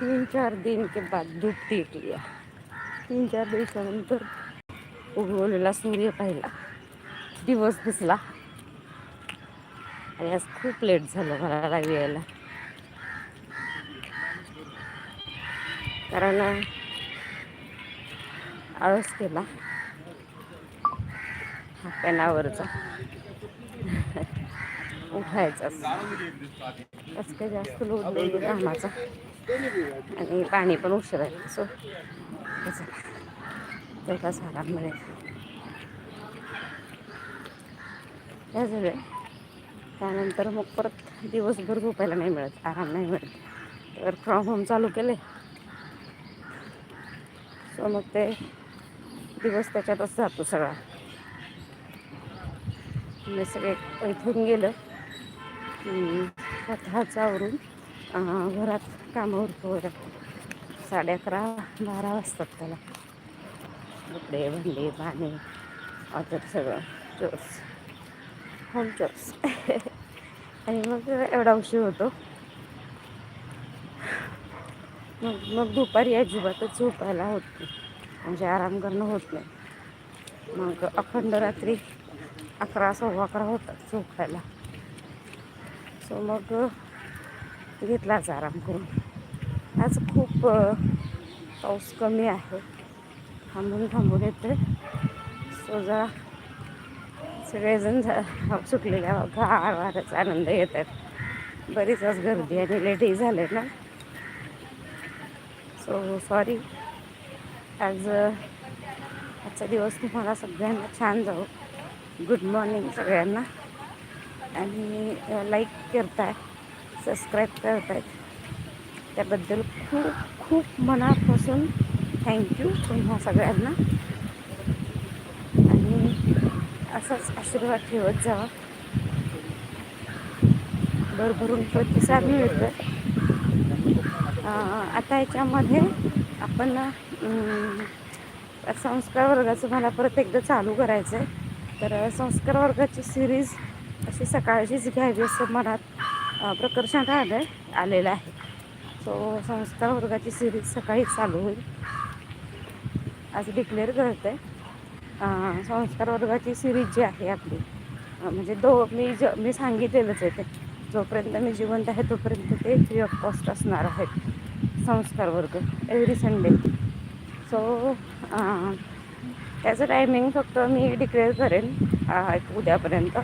तीन चार दिन के बाद धूप देख लिया. तीन चार दिवसानंतर उगवलेला सूर्य पाहिला. दिवस दिसला. आणि आज खूप लेट झालं मला यायला. कारण आळस केला. हा पेनावरचा. उठायचा. जास्त लोड नाही कामाचा. आणि पाणी पण उशीर आहे. सो कसं तेवढाच आराम मिळेल. काय झालं त्यानंतर मग परत दिवसभर झोपायला नाही मिळत आराम नाही मिळत. तर फ्रॉम होम चालू केले सो मग ते दिवस त्याच्यातच जातो सगळा. मी सगळे इथून गेलं. स्वतःच आवरून. घरात कामावर पोर साडे अकरा बारा वाजतात त्याला. कपडे भांडे पाणी ऑदर सगळं चोर्स होम चोर्स आणि मग एवढा उशीर होतो. मग मग दुपारी अजिबातच झोपायला होत नाही. म्हणजे आराम करणं होत नाही. मग अखंड रात्री अकरा सव्वा अकरा होतात झोपायला. सो मग घेतलाच आराम करून. आज खूप पाऊस कमी आहे. थांबून थांबून येते सो जा सगळेजण सुटलेल्या गार वाराचा आनंद घेत आहेत बरीच आज गर्दी आणि लेटही झाले ना. सो सॉरी आज आजचा दिवस तुम्हाला सगळ्यांना छान जाऊ गुड मॉर्निंग सगळ्यांना. आणि लाईक करताय. सबस्क्राईब आहेत त्याबद्दल खूप खूप मनापासून थँक्यू तुम्हा सगळ्यांना. आणि असाच आशीर्वाद ठेवत जावा. भरभरून प्रतिसाद मिळतो आता याच्यामध्ये आपण संस्कार वर्गाचं मला परत एकदा चालू करायचं आहे तर संस्कार वर्गाची सिरीज अशी सकाळचीच घ्यावी असं मनात प्रकर्षण आलं आलेलं आहे. सो संस्कार वर्गाची सिरीज सकाळी चालू होईल. आज डिक्लेअर करत आहे संस्कार वर्गाची सिरीज जी आहे आपली म्हणजे दो मी ज मी सांगितलेलंच आहे ते. जोपर्यंत मी जिवंत आहे तोपर्यंत ते फ्री ऑफ कॉस्ट असणार आहेत. संस्कार वर्ग एव्हरी संडे सो त्याचं टायमिंग फक्त मी डिक्लेअर करेन एक उद्यापर्यंत.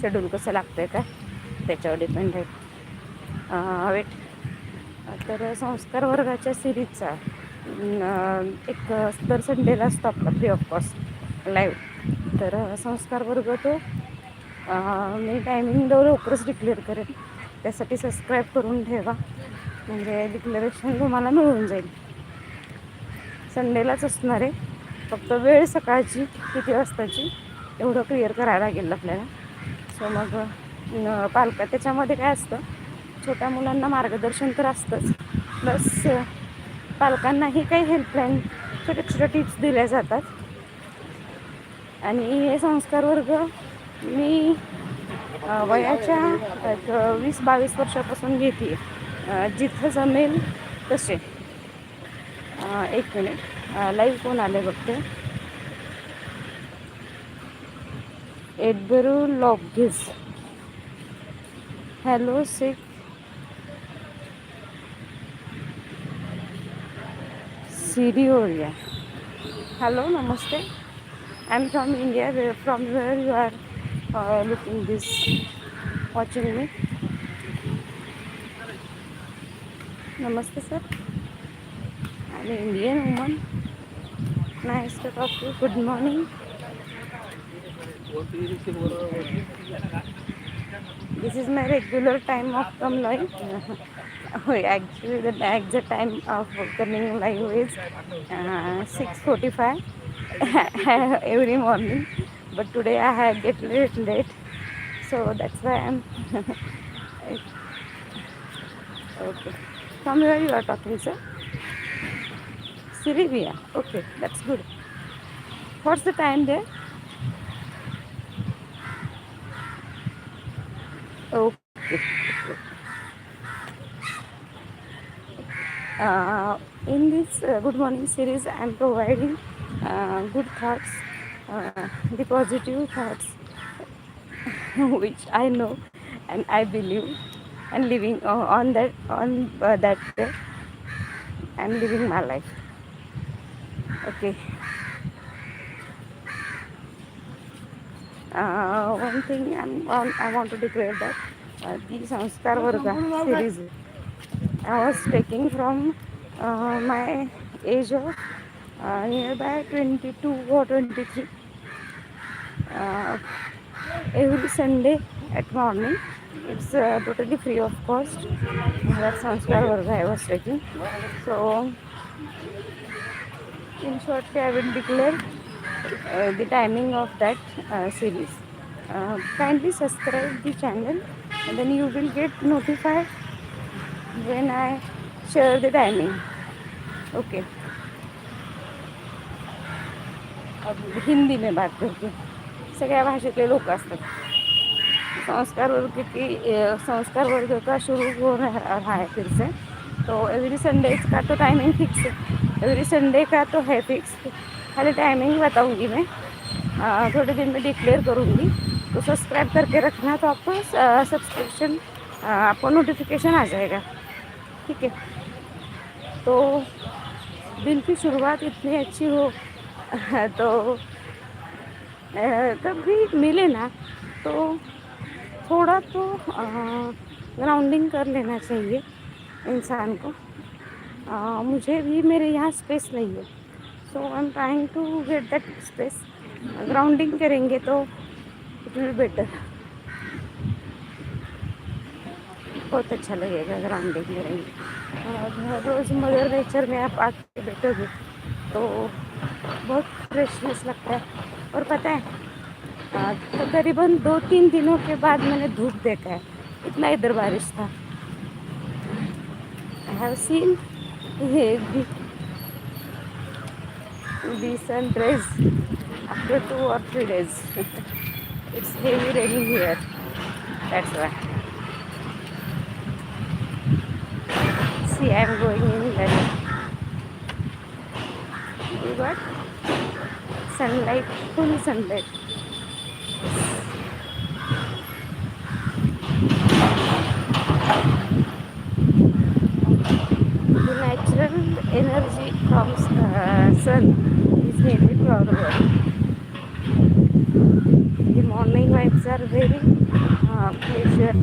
शेड्यूल कसं लागतं आहे काय? त्याच्यावर डिपेंड आहे. वेट तर संस्कार वर्गाच्या सिरीजचा एक दर संडेला असतो आपला फ्री ऑफ कॉस्ट लाईव्ह तर संस्कार वर्ग तो मी टायमिंग लवकरच डिक्लेअर करेन. त्यासाठी सबस्क्राईब करून ठेवा. म्हणजे डिक्लेरेशन तुम्हाला मिळून जाईल. संडेलाच असणार आहे. फक्त वेळ सकाळची किती वाजताची एवढं क्लिअर करायला लागेल आपल्याला. सो मग पालका त्याच्यामध्ये काय असतं छोट्या मुलांना मार्गदर्शन तर असतंच. प्लस पालकांनाही काही हेल्पलाईन छोट्या छोट्या टिप्स दिल्या जातात. आणि हे संस्कार वर्ग मी वयाच्या एक वीस बावीस वर्षापासून घेते. जिथं जमेल तसे. एक मिनिट लाईव्ह कोण आले बघते? एडबरू hello হ্যালো সিক Siriorya. Hello, Namaste. I'm from India. From where you are uh, looking this, watching me? Namaste, sir. I'm an Indian woman. Nice to talk to you. Good morning. This is my regular time of come live. oh, actually, the exact time of coming live is uh, 6:45 every morning. But today I have get little late, so that's why I'm. okay. From where you are talking, sir? Okay, that's good. What's the time there? Okay. Uh, in this uh, good morning series, I am providing uh, good thoughts, uh, the positive thoughts, which I know and I believe, and living on that on uh, that way. I'm living my life. Okay. Uh, one thing I'm, I want to declare that uh, the Sanskar Varga series I was taking from uh, my age of uh, nearby 22 or 23 uh, every Sunday at morning. It's uh, totally free of cost. That Sanskar Varga I was taking. So, in short, I will declare the timing of that uh, series. Uh, kindly subscribe the channel and then you will get notified when I share the timing. Okay. अब हिंदी में बात करते हैं सगळ्या भाषेतले लोक असतात संस्कार वर्ग की संस्कार वर्ग का शुरू हो रहा है फिर से तो एवरी संडे का तो टाइमिंग फिक्स है एवरी संडे का तो है फिक्स खाली टाइमिंग बताऊँगी मैं। थोड़े दिन में डिक्लेयर करूँगी। तो सब्सक्राइब करके रखना तो आपको सब्सक्रिप्शन आपको नोटिफिकेशन आ जाएगा। ठीक है? तो दिन की शुरुआत इतनी अच्छी हो तो अ, कभी मिले ना तो थोड़ा तो ग्राउंडिंग कर लेना चाहिए इंसान को। अ, मुझे भी मेरे यहाँ स्पेस नहीं है। So I am trying to get that space grounding करेंगे तो इट विल बेटर बहुत अच्छा लगेगा ग्राउंडिंग करेंगे। और रोज़ मदर नेचर में आप आके बैठोगे तो बहुत फ्रेशनेस लगता है। और पता है तकरीबन दो तीन दिनों के बाद मैंने धूप देखा है। इतना इधर बारिश था। I have seen sun rays after two or three days. it's heavy raining here. That's why. See, I'm going in Delhi. You got sunlight, full sunlight. The natural energy from uh, person is needed proud our body. The morning vibes are very uh, pleasure.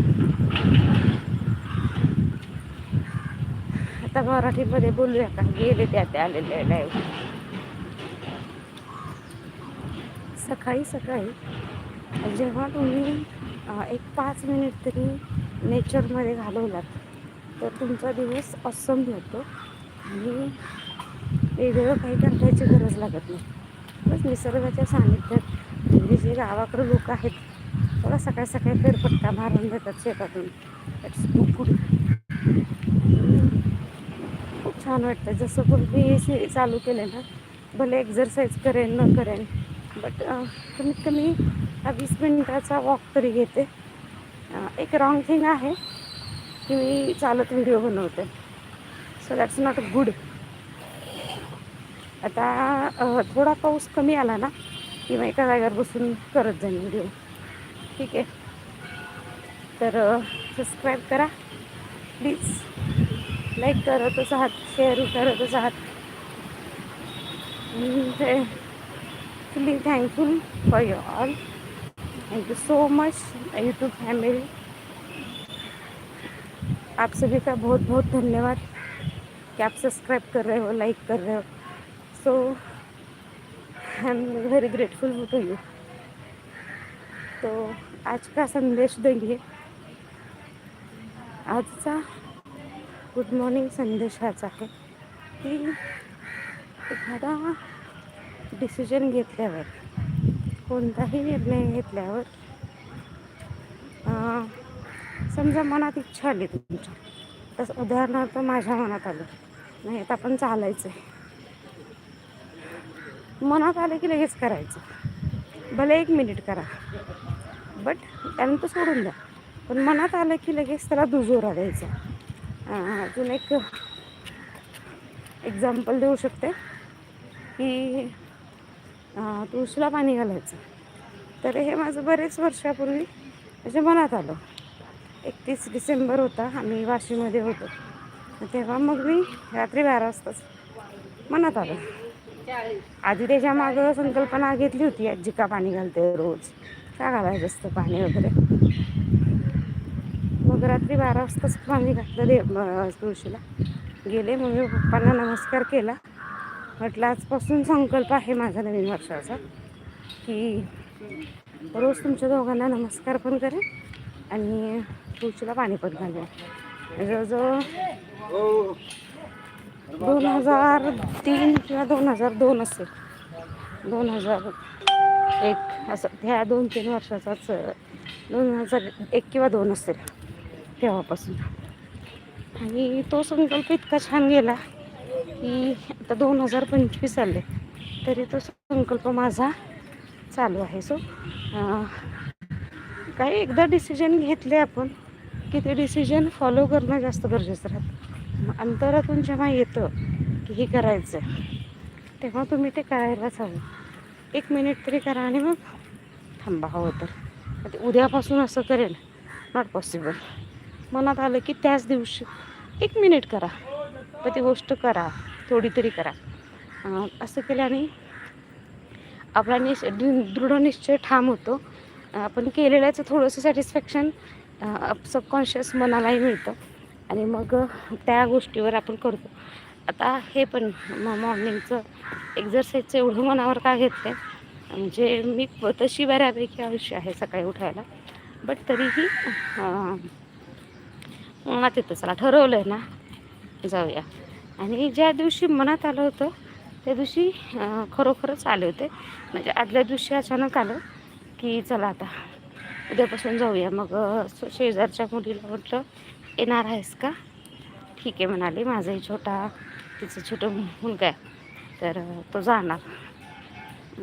आता मराठीमध्ये बोलूया का गेले त्या त्या आलेले live सकाळी सकाळी जेव्हा तुम्ही एक पाच मिनिट तरी नेचरमध्ये घालवलात तर तुमचा दिवस असम होतो आणि वेगळं काही करण्याची गरज लागत नाही. बस निसर्गाच्या सानिध्यात म्हणजे जे गावाकडे लोक आहेत बघा सकाळ सकाळी फेरपट्टा मारून देतात शेतातून. दॅट्स खूप छान वाटतं. जसं पण मी से चालू केले ना भले एक्झरसाईज करेन न करेन बट कमीत कमी हा वीस मिनिटाचा वॉक तरी घेते. एक रॉंग थिंग आहे की मी चालत व्हिडिओ बनवते. सो दॅट्स नॉट गुड आता थोडा पाऊस कमी आला ना की मग एका जागेवर बसून करत जाईन व्हिडिओ ठीक आहे. तर सबस्क्राईब करा. प्लीज लाईक करतच आहात शेअर करतच आहात fully thankful for you all thank you so much YouTube family आप सभी का बहुत बहुत धन्यवाद कि आप सब्सक्राइब कर रहे हो लाइक कर रहे हो। So I am very grateful to you तो आज का संदेश देंगे आजचा गुड मॉर्निंग संदेश हाच आहे की एखादा डिसिजन घेतल्यावर कोणताही निर्णय घेतल्यावर समजा मनात इच्छा आली तुमच्या. तसं उदाहरणार्थ माझ्या मनात आलं. नाही आता आपण चालायचं आहे मनात आलं की लगेच करायचं. भले एक मिनिट करा. बट त्यानंतर सोडून द्या. पण मनात आलं की लगेच त्याला दुजोरा द्यायचा अजून एक एक्झाम्पल देऊ शकते. की तुळशीला पाणी घालायचं. तर हे माझं बरेच वर्षापूर्वी म्हणजे मनात आलं. एकतीस डिसेंबर होता आम्ही वाशीमध्ये होतो. तेव्हा मग मी रात्री बारा वाजताच मनात आलं. आधी त्याच्या मागं संकल्पना घेतली होती आजी का पाणी घालते रोज? का घालायचं असतं पाणी वगैरे? मग रात्री बारा वाजताच पाणी घातलं दे तुळशीला. गेले मग पप्पांना नमस्कार केला. म्हटलं आजपासून संकल्प आहे माझा नवीन वर्षाचा की रोज तुमच्या दोघांना नमस्कार पण करेन आणि तुळशीला पाणी पण घालेन. जवळजवळ दोन हजार तीन किंवा दोन हजार दोन असेल. दोन हजार एक असं ह्या दोन तीन वर्षाचाच दोन हजार एक किंवा दोन असेल तेव्हापासून. आणि तो संकल्प इतका छान गेला की आता दोन हजार पंचवीस आले तरी तो संकल्प माझा चालू आहे. सो काही एकदा डिसिजन घेतले आपण की ते डिसिजन फॉलो करणं जास्त गरजेचं राहतं. अंतरातून जेव्हा येतं की हे करायचं आहे तेव्हा तुम्ही ते करायलाच हवं एक मिनिट तरी करा आणि मग थांबा. हवं तर. उद्यापासून असं करेल नॉट पॉसिबल मनात आलं की त्याच दिवशी एक मिनिट करा. पण ती गोष्ट करा. थोडी तरी करा. असं केल्याने आपला निश दृढ निश्चय ठाम होतो. आपण केलेल्याचं थोडंसं सॅटिस्फॅक्शन सबकॉन्शियस मनालाही मिळतं. आणि मग त्या गोष्टीवर आपण करतो. आता हे पण मॉर्निंगचं एक्झरसाईजचं एवढं मनावर का घेतलं आहे म्हणजे मी तशी बऱ्यापैकी आयुष्य आहे सकाळी उठायला. बट तरीही मनात येतं चला ठरवलं आहे ना जाऊया. आणि ज्या दिवशी मनात आलं होतं त्या दिवशी खरोखरच आले होते. म्हणजे आदल्या दिवशी अचानक आलं की चला आता उद्यापासून जाऊया. मग शेजारच्या मुलीला म्हटलं येणार आहेस का? ठीक आहे म्हणाले. माझाही छोटा तिचं छोटं मुलगा आहे. तर तो जाणार.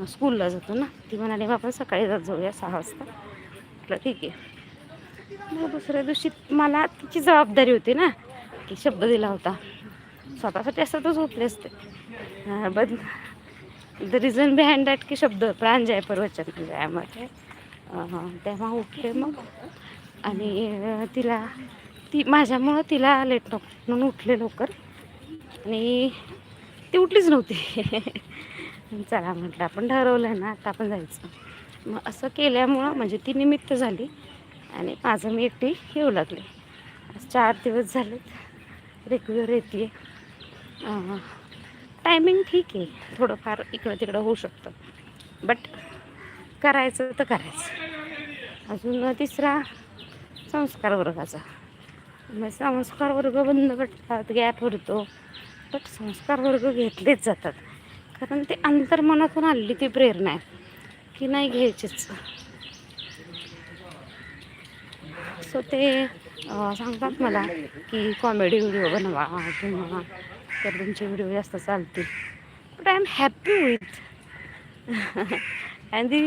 स्कूलला जातो ना? ती म्हणाली आपण सकाळी जात जाऊया सहा वाजता. म्हटलं ठीक आहे. मग दुसऱ्या दिवशी मला तिची जबाबदारी होती ना? की शब्द दिला होता. स्वतःसाठी असं तर झोपले असते. But the reason behind that की शब्द प्राण जय परवचन. जयामध्ये तेव्हा उठले मग. आणि तिला ती माझ्यामुळं तिला लेट नको म्हणून उठले लवकर. आणि ती उठलीच नव्हती. चला म्हटलं आपण ठरवलं ना आता आपण जायचं. मग असं केल्यामुळं म्हणजे ती निमित्त झाली आणि माझं मी एकटी येऊ लागले. चार दिवस झालेत. रेग्युलर येते. टायमिंग ठीक आहे. थोडंफार इकडं तिकडं होऊ शकतं. बट करायचं तर करायचं. अजून तिसरा संस्कार वर्गाचा. म्हणजे संस्कार वर्ग बंद पडतात गॅप उरतो. बट संस्कार वर्ग घेतलेच जातात. कारण ते अंतर्मनातून आलेली ती प्रेरणा आहे. की नाही घ्यायचीच. सो ते सांगतात मला की कॉमेडी व्हिडिओ बनवा किंवा तर तुमचे व्हिडिओ जास्त चालतील. But I am happy with and the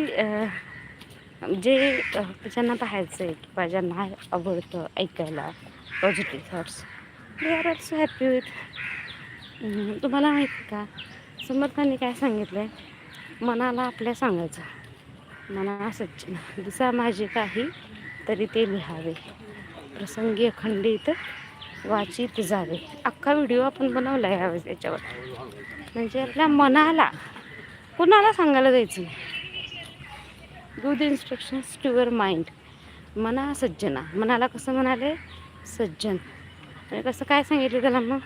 म्हणजे, जे ज्यांना पाहायचं आहे किंवा ज्यांना आवडतं ऐकायला positive thoughts they are also happy with तुम्हाला माहिती का? समर्थांनी काय सांगितलं आहे मनाला आपल्या सांगायचं. मना सच्चिन दिसा माझे काही तरी ते लिहावे. प्रसंगी अखंडित वाचित जावे. अख्खा व्हिडिओ आपण बनवला आहे यावेळेस याच्यावर. म्हणजे आपल्या मनाला कुणाला सांगायला जायचं do the instructions to your mind मना सज्जना. मनाला कसं म्हणाले? सज्जन. आणि कसं काय सांगितलं त्याला मग?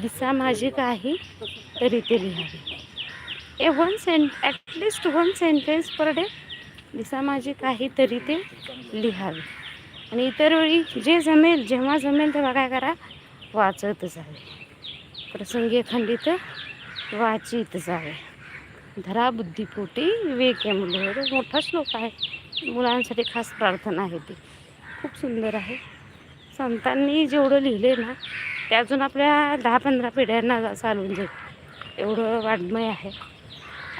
दिसा माझी काही तरी ते लिहावी. A one sent at least one sentence per day दिसा माझी काही तरी ते लिहावे. आणि इतर वेळी जे जमेल जेव्हा जमेल तेव्हा काय करा? वाचत जावे. प्रसंगी खंडित वाचित जावे. धरा बुद्धीपोटी विवेक आहे मुलं मोठा श्लोक आहे. मुलांसाठी खास प्रार्थना आहे ती. खूप सुंदर आहे. संतांनी जेवढं लिहिले ना ते अजून आपल्या दहा पंधरा पिढ्यांना चालून जाईल. एवढं वाड्मय आहे.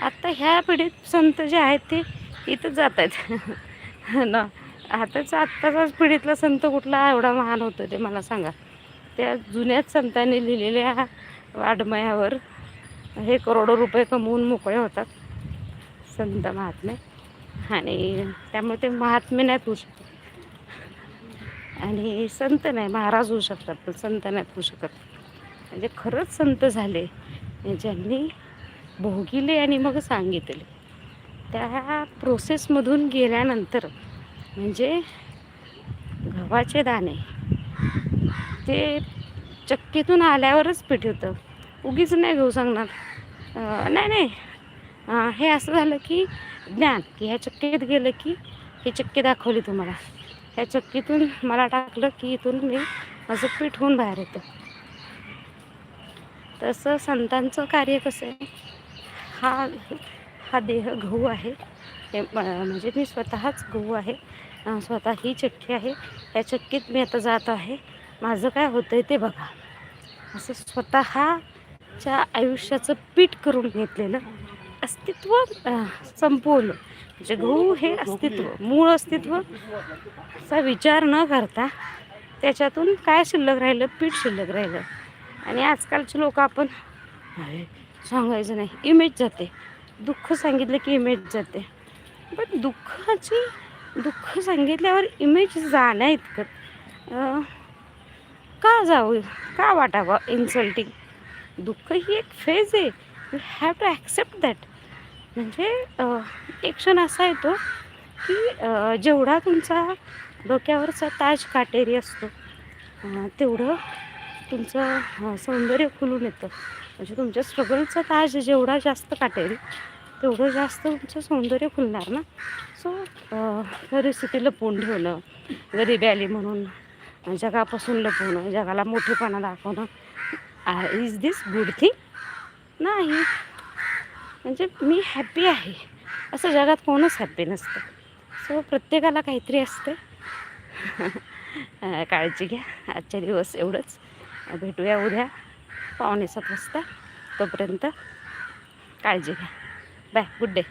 आत्ता ह्या पिढीत संत जे आहेत ते इथंच जात आहेत. ना आताच आत्ताचाच पिढीतला संत कुठला एवढा महान होतो ते मला सांगा. त्या जुन्याच संतांनी लिहिलेल्या वाड्मयावर हे करोडो रुपये कमवून मोकळे होतात. संत महात्मे. आणि त्यामुळे ते महात्मे नाहीत होऊ शकत. आणि संत नाही महाराज होऊ शकतात पण संत नाहीत होऊ शकत. म्हणजे खरंच संत झाले ज्यांनी भोगिले आणि मग सांगितले. त्या प्रोसेसमधून गेल्यानंतर म्हणजे गव्हाचे दाणे ते चक्कीतून आल्यावरच पीठ होतं. उगीच नाही घेऊ सांगणार. नाही नाही. हे असं झालं की ज्ञान की ह्या चक्कीत गेलं की ही चक्की दाखवली तुम्हाला. ह्या चक्कीतून मला टाकलं की इथून मी माझं पीठ होऊन बाहेर येतं. तसं संतांचं कार्य कसं आहे? हा हा देह गहू आहे. हे म्हणजे मी स्वतःच गहू आहे. स्वतः ही चक्की आहे. या चक्कीत मी आता जात आहे. माझं काय होतं आहे ते बघा. असं च्या आयुष्याचं पीठ करून घेतलेलं अस्तित्व संपवलं म्हणजे गहू हे अस्तित्व मूळ अस्तित्व चा विचार न करता त्याच्यातून काय शिल्लक राहिलं? पीठ शिल्लक राहिलं. आणि आजकालचे लोक आपण सांगायचं नाही इमेज जाते. दुःख सांगितलं की इमेज जाते. पण दुःखाची दुःख सांगितल्यावर इमेज जाण्या इतकं. का जावं का वाटावं इन्सल्टिंग दुःख ही एक फेज आहे. You have to accept that म्हणजे एक क्षण असा येतो की जेवढा तुमचा डोक्यावरचा ताज काटेरी असतो तेवढं तुमचं सौंदर्य खुलून येतं. म्हणजे तुमच्या स्ट्रगलचा ताज जेवढा जास्त काटेरी तेवढं जास्त तुमचं सौंदर्य खुलणार ना? सो परिस्थिती लपवून ठेवणं गरिबी आली म्हणून जगापासून लपवणं जगाला मोठेपणा दाखवणं इज दिस गुड थिंग नाही. म्हणजे मी हॅपी आहे. असं जगात कोणच हॅपी नसतं. सो प्रत्येकाला काहीतरी असते. काळजी घ्या. आजच्या दिवस एवढंच. भेटूया उद्या. पावणे सात वाजता. तोपर्यंत काळजी घ्या. Bye good day